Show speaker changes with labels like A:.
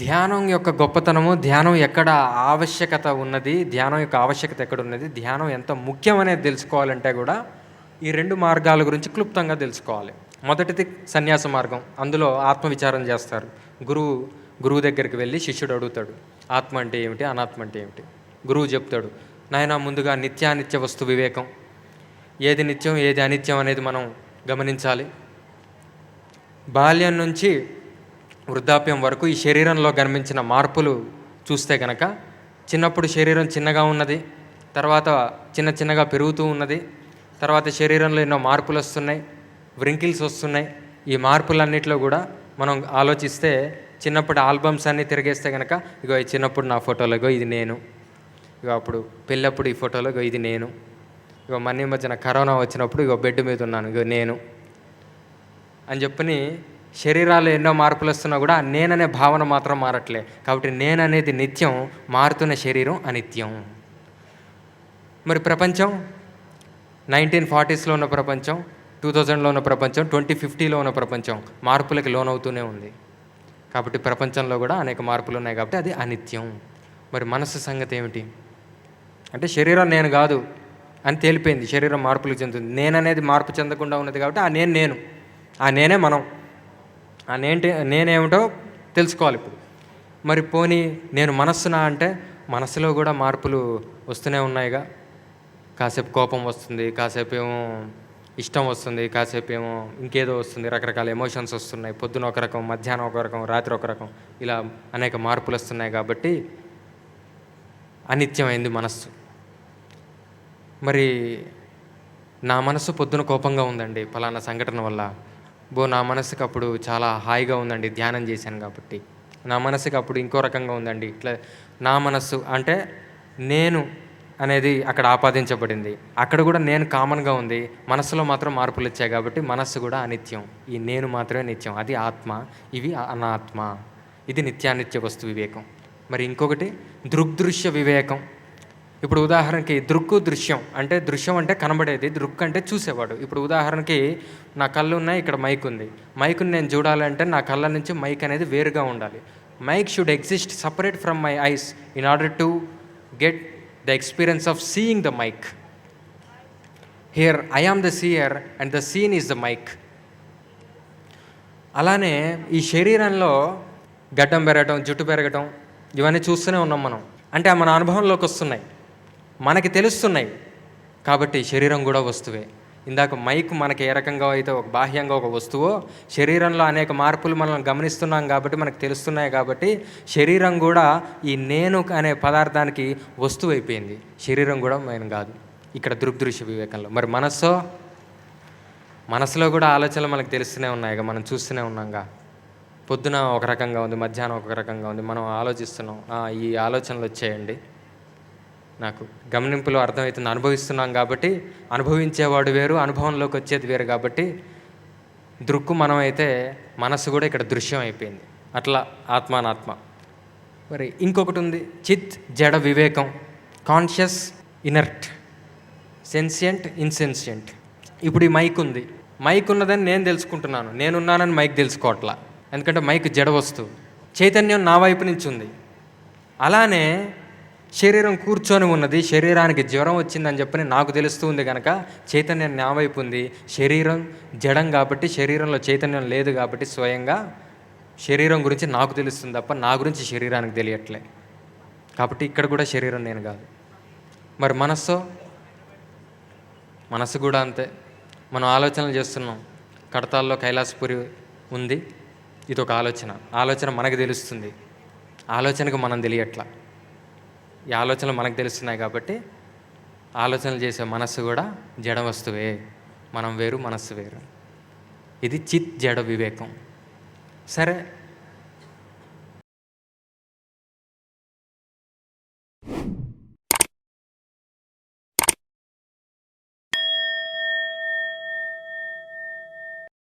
A: ధ్యానం యొక్క గొప్పతనము ధ్యానం ఎక్కడ ఆవశ్యకత ఉన్నది ధ్యానం యొక్క ఆవశ్యకత ఎక్కడ ఉన్నది ధ్యానం ఎంత ముఖ్యమనేది తెలుసుకోవాలంటే కూడా ఈ రెండు మార్గాల గురించి క్లుప్తంగా తెలుసుకోవాలి. మొదటిది సన్యాస మార్గం అందులో ఆత్మవిచారం చేస్తారు. గురువు గురువు దగ్గరికి వెళ్ళి శిష్యుడు అడుగుతాడు ఆత్మ అంటే ఏమిటి అనాత్మ అంటే ఏమిటి? గురువు చెప్తాడు నాయన ముందుగా నిత్యానిత్య వస్తు వివేకం. ఏది నిత్యం ఏది అనిత్యం అనేది మనం గమనించాలి. బాల్యం నుంచి వృద్ధాప్యం వరకు ఈ శరీరంలో కనిపించిన మార్పులు చూస్తే కనుక చిన్నప్పుడు శరీరం చిన్నగా ఉన్నది తర్వాత చిన్న చిన్నగా పెరుగుతూ ఉన్నది తర్వాత శరీరంలో ఎన్నో మార్పులు వస్తున్నాయి వ్రింకిల్స్ వస్తున్నాయి. ఈ మార్పులన్నిటిలో కూడా మనం ఆలోచిస్తే చిన్నప్పుడు ఆల్బమ్స్ అన్నీ తిరిగేస్తే కనుక ఇగో ఈ చిన్నప్పుడు నా ఫోటోలో ఇగో ఇది నేను ఇగో అప్పుడు పెళ్ళప్పుడు ఈ ఫోటోలో ఇగో ఇది నేను ఇగో మన్ని మధ్యన కరోనా వచ్చినప్పుడు ఇగో బెడ్ మీద ఉన్నాను ఇగో నేను అని చెప్పని శరీరాలు ఎన్నో మార్పులు వస్తున్నా కూడా నేననే భావన మాత్రం మారట్లే. కాబట్టి నేననేది నిత్యం మారుతున్న శరీరం అనిత్యం. మరి ప్రపంచం? నైన్టీన్ ఫార్టీస్లో ఉన్న ప్రపంచం టూ థౌజండ్లో ఉన్న ప్రపంచం ట్వంటీ ఫిఫ్టీలో ఉన్న ప్రపంచం మార్పులకి లోనవుతూనే ఉంది. కాబట్టి ప్రపంచంలో కూడా అనేక మార్పులు ఉన్నాయి కాబట్టి అది అనిత్యం. మరి మనస్సు సంగతి ఏమిటి? అంటే శరీరం నేను కాదు అని తేలిపోయింది. శరీరం మార్పులు చెందుతుంది. నేననేది మార్పు చెందకుండా ఉన్నది కాబట్టి ఆ నేను నేను. ఆ నేనే మనం. ఆ నేంటి నేనేమిటో తెలుసుకోవాలి ఇప్పుడు. మరి పోనీ నేను మనస్సునా అంటే మనసులో కూడా మార్పులు వస్తూనే ఉన్నాయిగా. కాసేపు కోపం వస్తుంది కాసేపు ఏమో ఇష్టం వస్తుంది కాసేపు ఏమో ఇంకేదో వస్తుంది రకరకాల ఎమోషన్స్ వస్తున్నాయి. పొద్దున ఒక రకం మధ్యాహ్నం ఒక రకం రాత్రి ఒక రకం. ఇలా అనేక మార్పులు వస్తున్నాయి కాబట్టి అనిత్యమైంది మనస్సు. మరి నా మనసు పొద్దున కోపంగా ఉందండి. ఫలానా సంఘటన వల్ల. బో నా మనసుకు అప్పుడు చాలా హాయిగా ఉందండి ధ్యానం చేశాను కాబట్టి. నా మనసుకు అప్పుడు ఇంకో రకంగా ఉందండి ఇట్లా నా మనస్సు అంటే నేను అనేది అక్కడ ఆపాదించబడింది. అక్కడ కూడా నేను కామన్గా ఉంది మనసులో మాత్రం మార్పులు వచ్చాయి కాబట్టి మనస్సు కూడా అనిత్యం. ఈ నేను మాత్రమే నిత్యం అది ఆత్మ ఇవి అనాత్మ. ఇది నిత్యానిత్య వస్తు వివేకం. మరి ఇంకొకటి దృగ్దృశ్య వివేకం. ఇప్పుడు ఉదాహరణకి దృక్కు దృశ్యం అంటే దృశ్యం అంటే కనబడేది దృక్ అంటే చూసేవాడు. ఇప్పుడు ఉదాహరణకి నా కళ్ళు ఉన్నాయి ఇక్కడ మైక్ ఉంది. మైక్ని నేను చూడాలంటే నా కళ్ళ నుంచి మైక్ అనేది వేరుగా ఉండాలి. Mic should exist separate from my eyes in order to get the experience of seeing the mic. Here I am the seer and the seen is the mic. అలానే ఈ శరీరంలో గడ్డం పెరగటం జుట్టు పెరగటం ఇవన్నీ చూస్తూనే ఉన్నాం మనం. అంటే మన అనుభవంలోకి వస్తున్నాయి. మనకి తెలుస్తున్నాయి. కాబట్టి శరీరం కూడా వస్తువే. ఇందాక మైక్ మనకి ఏ రకంగా అయితే ఒక బాహ్యంగా ఒక వస్తువో శరీరంలో అనేక మార్పులు మనం గమనిస్తున్నాం కాబట్టి మనకు తెలుస్తున్నాయి కాబట్టి శరీరం కూడా ఈ నేను అనే పదార్థానికి వస్తువు అయిపోయింది. శరీరం కూడా మేము కాదు. ఇక్కడ దృగ్దృశ్య వివేకంలో. మరి మనస్సో? మనసులో కూడా ఆలోచనలు మనకు తెలుస్తూనే ఉన్నాయిగా మనం చూస్తూనే ఉన్నాంగా. పొద్దున ఒక రకంగా ఉంది మధ్యాహ్నం ఒక రకంగా ఉంది. మనం ఆలోచిస్తున్నాం ఈ ఆలోచనలు వచ్చాయండి. నాకు గమనింపులో అర్థమవుతుంది. అనుభవిస్తున్నాం కాబట్టి అనుభవించేవాడు వేరు అనుభవంలోకి వచ్చేది వేరు కాబట్టి దృక్కు మనం అయితే మనసు కూడా ఇక్కడ దృశ్యం అయిపోయింది. అట్లా ఆత్మానాత్మ. మరి ఇంకొకటి ఉంది చిత్ జడ వివేకం కాన్షియస్ ఇనర్ట్ సెన్సియంట్ ఇన్సెన్సియంట్ ఇప్పుడు ఈ మైక్ ఉంది. మైక్ ఉన్నదని నేను తెలుసుకుంటున్నాను. నేనున్నానని మైక్ తెలుసుకోవట్లా. ఎందుకంటే మైక్ జడ వస్తువు. చైతన్యం నా వైపు నుంచి ఉంది. అలానే శరీరం కూర్చొని ఉన్నది శరీరానికి జ్వరం వచ్చిందని చెప్పని నాకు తెలుస్తూ ఉంది కనుక చైతన్యం నా వైపు ఉంది. శరీరం జడం కాబట్టి శరీరంలో చైతన్యం లేదు కాబట్టి స్వయంగా శరీరం గురించి నాకు తెలుస్తుంది తప్ప నా గురించి శరీరానికి తెలియట్లే. కాబట్టి ఇక్కడ కూడా శరీరం నేను కాదు. మరి మనస్సు? మనసు కూడా అంతే. మనం ఆలోచనలు చేస్తున్నాం. కడతాల్లో కైలాసపురి ఉంది. ఇది ఒక ఆలోచన. ఆలోచన మనకు తెలుస్తుంది. ఆలోచనకు మనం తెలియట్లా. ఈ ఆలోచనలు మనకు తెలుస్తున్నాయి కాబట్టి ఆలోచనలు చేసే మనస్సు కూడా జడ వస్తువే. మనం వేరు మనస్సు వేరు. ఇది చిత్ జడ వివేకం. సరే